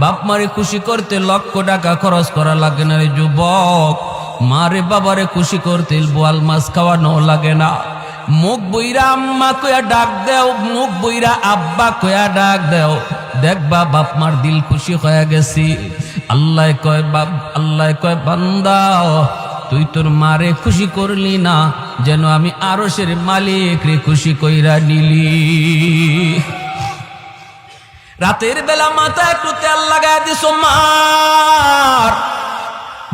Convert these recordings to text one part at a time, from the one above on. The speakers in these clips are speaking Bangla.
বাপ মারে খুশি করতে লক্ষ টাকা খরচ করা লাগে না রে যুবক। মারে বাবারে খুশি করতে বোয়াল মাছ খাওয়ানো লাগে না। মুখ বইরা আম্মা কয়া ডাক দেও, মুখ বইরা আব্বা কয়া ডাক দেও। দেখবা বাপ মার দিল খুশি হয়ে গেছি। আল্লাহ কয় বাপ, আল্লাহ কয় বান্দা, তুই তোর মারে খুশি করলি না, যেন আমি আরশের মালিক রে খুশি কইরা নিলি। রাতের বেলা মাথা একটু তেল লাগায় দিস, মার।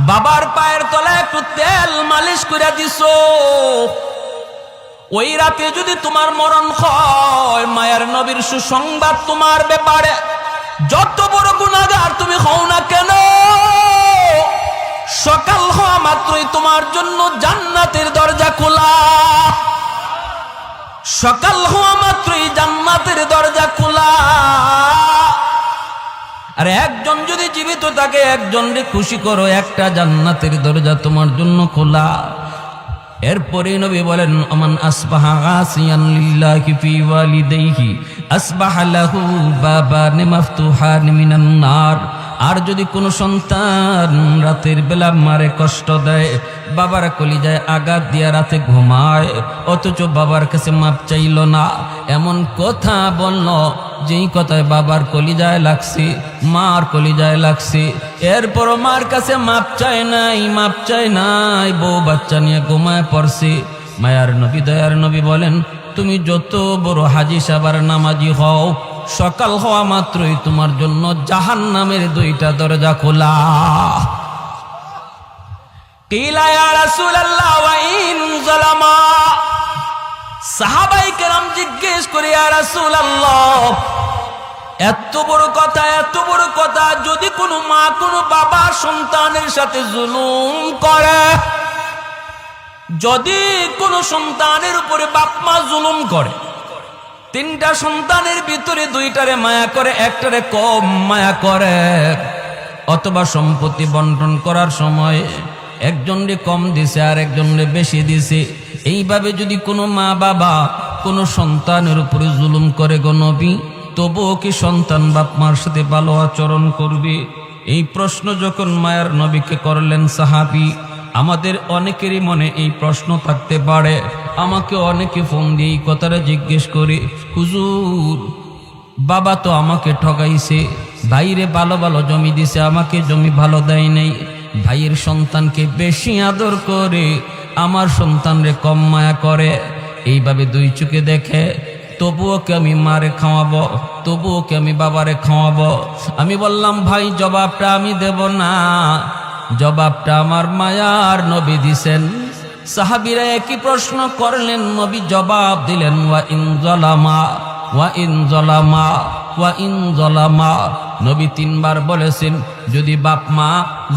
বাবার পায়ের তলায় একটু তেল মালিশ করে দিস। ওই রাতে যদি তোমার মরণ হয়, মায়ের নবীর সুসংবাদ তোমার ব্যাপারে যত বড় গুণাগার তুমি হও না কেন? সকাল হওয়া মাত্রই তোমার জন্য জান্নাতের দরজা খোলা। সকাল হওয়া মাত্রই জান্নাতের দরজা খোলা। আর একজন যদি জীবিত থাকে, একজনকে খুশি করো, একটা জান্নাতের দরজা তোমার জন্য খোলা। এরপরে নবী বলেন আমান আসবাহা আসিয়ান লিল্লাহি ফি ওয়ালিদাইহি, আসবাহা লাহু বাবান মাফতুহান মিনান নার। আর যদি কোনো সন্তান রাতের বেলা মারে কষ্ট দেয়, বাবার কলিজায় আঘাত দিয়া রাতে ঘুমায়, অথচ বাবার কাছে মাপ চাইল না। এমন কথা বলল যেই কথায় বাবার কলিজায় লাগছে, মার কলিজায় লাগছে এরপর মার কাছে মাপ চাই নাই, মাপ চাই নাই, বউ বাচ্চা নিয়ে ঘুমায় পড়ছি। মায়ার নবী, দয়ার নবী বলেন, তুমি যত বড় হাজি সাবার নামাজি হও, সকাল হওয়া মাত্রই তোমার জন্য জাহান নামের দুইটা দরজা খোলা। কিলা ইয়া রাসূলুল্লাহ, ওয়া ইন সাহাবাই কেরাম জিজ্ঞেস করে রাসূলুল্লাহ, এত বড় কথা, এত বড় কথা, যদি কোনো মা, কোনো বাবা সন্তানের সাথে জুলুম করে, যদি কোনো সন্তানের উপরে বাপ মা জুলুম করে, তিনটা সন্তানের ভিতরে দুইটারে মায়া করে, একটারে কম মায়া করে, অথবা সম্পত্তি বন্টন করার সময় একজনরে কম দিছে আর একজনরে বেশি দিছে এইভাবে যদি কোনো মা বাবা কোনো সন্তানের উপরে জুলুম করে গণবি তবুও কি সন্তান বাপ মার সাথে ভালো আচরণ করবে? এই প্রশ্ন যখন মায়ার নবীকে করলেন সাহাবি, আমাদের অনেকেরই মনে এই প্রশ্ন থাকতে পারে। আমাকে অনেকে ফোন দিয়ে এই কথাটা জিজ্ঞেস করে, হুজুর, বাবা তো আমাকে ঠগাইছে, বাইরে ভালো ভালো জমি দিছে, আমাকে জমি ভালো দেয় নাই। ভাইয়ের সন্তানকে বেশি আদর করে, আমার সন্তানরে কম মায়া করে। এইভাবে দুই চোখে দেখে, তবুও কে আমি মারে খাওয়াবো? তবুও কে আমি বাবারে খাওয়াবো? আমি বললাম, ভাই, জবাবটা আমি দেব না। জবাবটা আমার মায়ার নবী দিছেন। সাহাবিরা একই প্রশ্ন করলেন, নবী জবাব দিলেন, ওয়া ইন জলামা, ওয়া ইন জলামা, ওয়া ইন জলামা। নবী তিনবার বলেছেন, যদি বাপ মা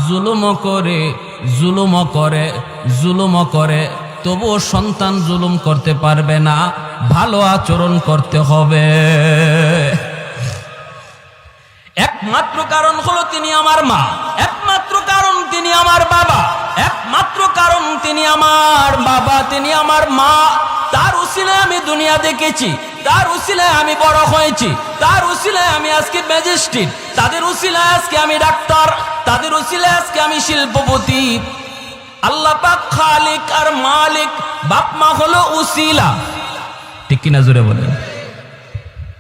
জুলুম করে জুলুম করে জুলুম করে, তবুও সন্তান জুলুম করতে পারবে না, ভালো আচরণ করতে হবে। একমাত্র কারণ হলো তিনি আমার মা, একমাত্র কারণ তিনি আমার বাবা, একমাত্র কারণ তিনি আমার বাবা, তিনি আমার মা। তার উসিলায় আমি দুনিয়া দেখেছি। তার উসিলায় আমি বড় হয়েছি। তার উসিলায় আমি আজকে ম্যাজিস্ট্রেট। তাদের উসিলায় আজকে আমি ডাক্তার। তাদের উসিলায় আজকে আমি শিল্পপতি। আল্লাহ পাক খালিক আর মালিক, বাপ মা হলো উসিলা। ঠিক কিনা জোরে বলেন?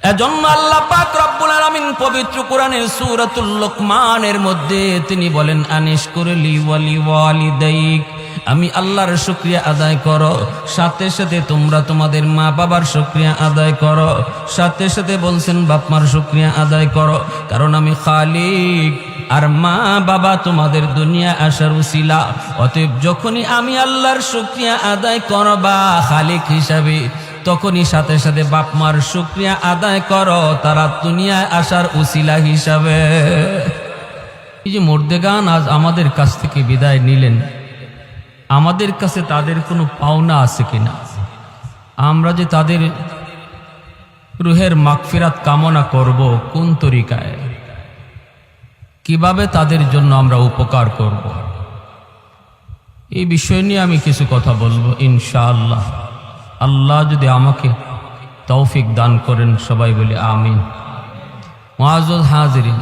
এজন্য আল্লাহ পাক রব্বুল আলামিন পবিত্র কোরআনের সূরাতুল লোকমানের মধ্যে তিনি বলেন আনিশ করলি ওয়ালি ওয়ালিদাইক। আমি আল্লাহর শুক্রিয়া আদায় করো। সাথে সাথে তোমরা তোমাদের মা বাবার শুক্রিয়া আদায় করো। সাথে সাথে বলছেন, বাপ মার শুক্রিয়া আদায় করো। কারণ আমি খালিক, আর মা বাবা তোমাদের দুনিয়া আসার উসিলা। অতএব যখনই আমি আল্লাহর শুক্রিয়া আদায় করবা খালিক হিসাবে, তখনই সাথে সাথে বাপ মার শুক্রিয়া আদায় করো, তারা দুনিয়ায় আসার উসিলা হিসাবে। এই যে মর্দেগান আজ আমাদের কাছ থেকে বিদায় নিলেন। আমাদের কাছে তাদের কোনো পাওনা আছে কিনা? আমরা যে তাদের রুহের মাগফিরাত কামনা করব কোন তরিকায়? কীভাবে তাদের জন্য আমরা উপকার করব? এই বিষয় নিয়ে আমি কিছু কথা বলব, ইনশাআল্লাহ। আল্লাহ যদি আমাকে তৌফিক দান করেন, সবাই বলে আমিন। মহাজুল হাজিরিন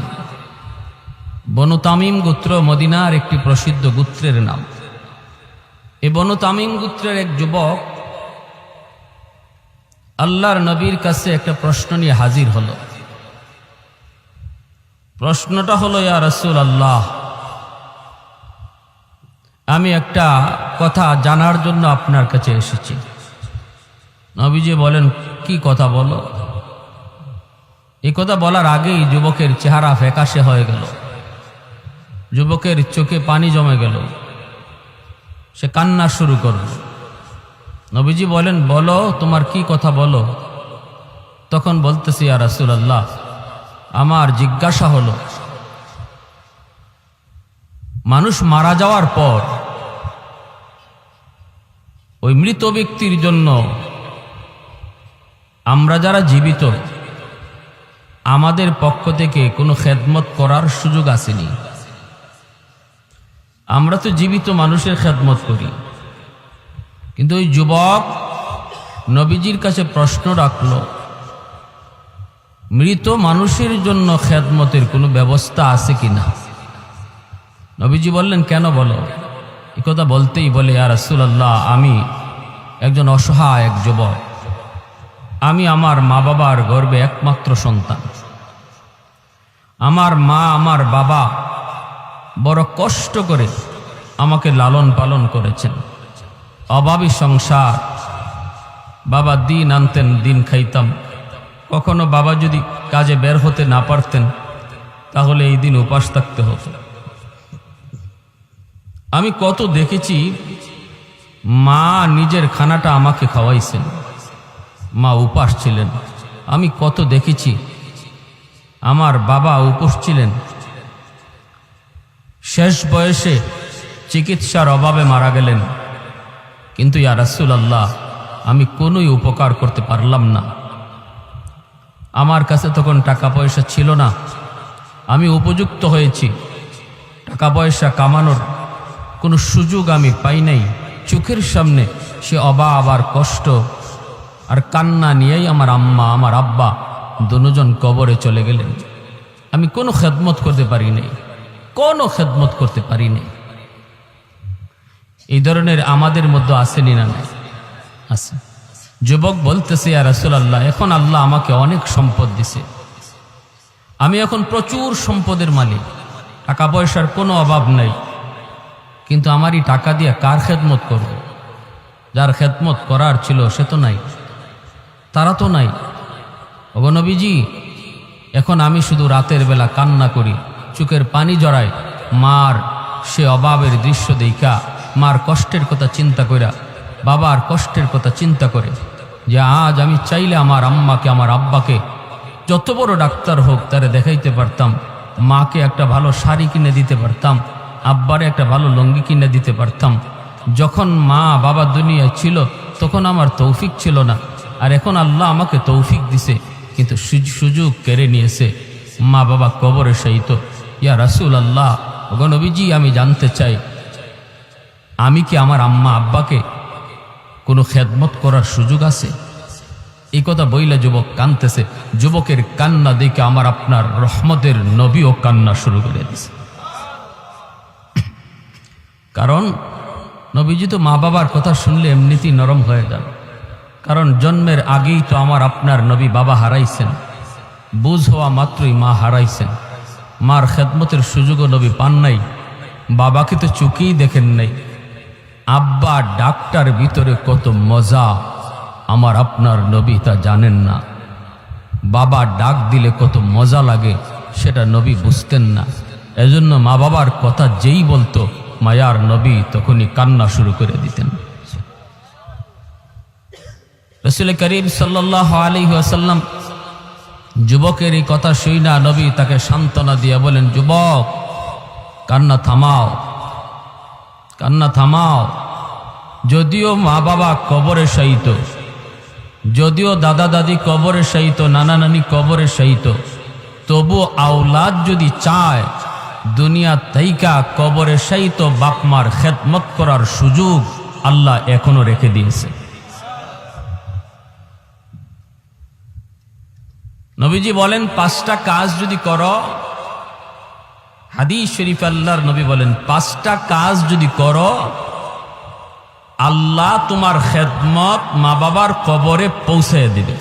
বনু তামিম গোত্র মদিনার একটি প্রসিদ্ধ গোত্রের নাম। এই বনু তামিম গোত্রের এক যুবক আল্লাহর নবীর কাছে একটা প্রশ্ন নিয়ে হাজির হল। প্রশ্নটা হলো, ইয়া রসুল আল্লাহ আমি একটা কথা জানার জন্য আপনার কাছে এসেছি। নবীজি বলেন, কি কথা বলো? এই কথা বলার আগেই যুবকের চেহারা ফ্যাকাশে হয়ে গেল। যুবকের চোখে পানি জমে গেল। সে কান্না শুরু করল। নবীজি বলেন, বলো, তোমার কি কথা বলো? তখন বলতেছি আর রাসুলাল্লাহ, আমার জিজ্ঞাসা হলো, মানুষ মারা যাওয়ার পর ওই মৃত ব্যক্তির জন্য আমরা যারা জীবিত, আমাদের পক্ষ থেকে কোনো খেদমত করার সুযোগ আসেনি। আমরা তো জীবিত মানুষের খেদমত করি। কিন্তু ওই যুবক নবীজির কাছে প্রশ্ন রাখল, মৃত মানুষের জন্য খেদমতের কোনো ব্যবস্থা আছে কি না? নবীজি বললেন, কেন বলো? এ কথা বলতেই বলে আর রাসুলাল্লাহ, আমি একজন অসহায় এক যুবক। আমি আমার মা বাবার গর্বে একমাত্র সন্তান। আমার মা, আমার বাবা বড় কষ্ট করে আমাকে লালন পালন করেছেন। অভাবী সংসার। বাবা দিন আনতেন, দিন খাইতাম। কখনো বাবা যদি কাজে বের হতে না পারতেন, তাহলে এই দিন উপাস থাকতে হতো। আমি কত দেখেছি, মা নিজের খানাটা আমাকে খাওয়াইছেন। মা উপাস ছিলেন। আমি কত দেখেছি, আমার বাবা উপোস ছিলেন। শেষ বয়সে চিকিৎসার অভাবে মারা গেলেন। কিন্তু ইয়া রাসুল আল্লাহ আমি কোনোই উপকার করতে পারলাম না। আমার কাছে তখন টাকা পয়সা ছিল না। আমি উপযুক্ত হয়েছি। টাকা পয়সা কামানোর কোনো সুযোগ আমি পাই নাই। চোখের সামনে সে অবা আবার কষ্ট আর কান্না নিয়েই আমার আম্মা, আমার আব্বা দুজন কবরে চলে গেলেন। আমি কোনো খেদমত করতে পারি নাই। কোনো খেদমত করতে পারিনি। এই ধরনের আমাদের মধ্যে আসেনি না নাই। আছে। যুবক বলতেছে আর রাসুল আল্লাহ এখন আল্লাহ আমাকে অনেক সম্পদ দিছে। আমি এখন প্রচুর সম্পদের মালিক। টাকা পয়সার কোনো অভাব নাই। কিন্তু আমারই টাকা দিয়ে কার খেদমত করব? যার খেদমত করার ছিল সে তো নাই। তারা তো নাই। অগনবীজি এখন আমি শুধু রাতের বেলা কান্না করি। চোখের পানি জড়ায়। মার, সে অভাবের দৃশ্য দেখা মার কষ্টের কথা চিন্তা কইরা, বাবার কষ্টের কথা চিন্তা করে যে আজ আমি চাইলে আমার আম্মাকে, আমার আব্বাকে যত বড় ডাক্তার হোক তারে দেখাইতে পারতাম, মাকে একটা ভালো শাড়ি কিনে দিতে পারতাম, আব্বারে একটা ভালো লঙ্গি কিনে দিতে পারতাম। যখন মা বাবা দুনিয়ায় ছিল তখন আমার তৌফিক ছিল না, আর এখন আল্লাহ আমাকে তৌফিক দিছে, কিন্তু সুযোগ কেড়ে নিয়েছে। মা বাবা কবরে সহিত ইয়া রাসুল আল্লাহ গণবিজি আমি জানতে চাই, আমি কি আমার আম্মা, আব্বাকে কোনো খেদমত করার সুযোগ আছে? এই কথা বইলে যুবক কানতেছে, যুবকের কান্না দেখে আমার আপনার রহমতের নবীও কান্না শুরু করে দিছে। কারণ নবীজি তো মা বাবার কথা শুনলে এমনিতেই নরম হয়ে যান। কারণ জন্মের আগেই তো আমার আপনার নবী বাবা হারাইছেন, বুঝ হওয়া মাত্রই মা হারাইছেন। মার খেদমতের সুযোগও নবী পান নাই। বাবাকে তো চুকেই দেখেন নাই। আব্বা ডাক্তার ভিতরে কত মজা। আমার আপনার নবী তা জানেন না। বাবা ডাক দিলে কত মজা লাগে, সেটা নবী বুঝতেন না। এজন্য মা বাবার কথা যেই বলতো, মায়ার নবী তখনই কান্না শুরু করে দিতেন। রসুল করিম সাল্লাহ আলী আসাল্লাম যুবকের এই কথা শুই না, নবী তাকে সান্ত্বনা দিয়ে বলেন, যুবক, কান্না থামাও কান্না থামাও। যদিও মা বাবা কবরে সহিত যদিও দাদা দাদি কবরে সহিত নানা নানি কবরে সহিত তবু আওলাদ যদি চায়, দুনিয়া তাইকা কবরে সহিত বাপমার খেদমত করার সুযোগ আল্লাহ এখনও রেখে দিয়েছে। নবীজি বলেন, পাঁচটা কাজ যদি করো হাদি শরীফ আল্লাহর নবী বলেন, পাঁচটা কাজ যদি করো, আল্লাহ তোমার খেদমত মা বাবার কবরে পৌঁছে দিবে।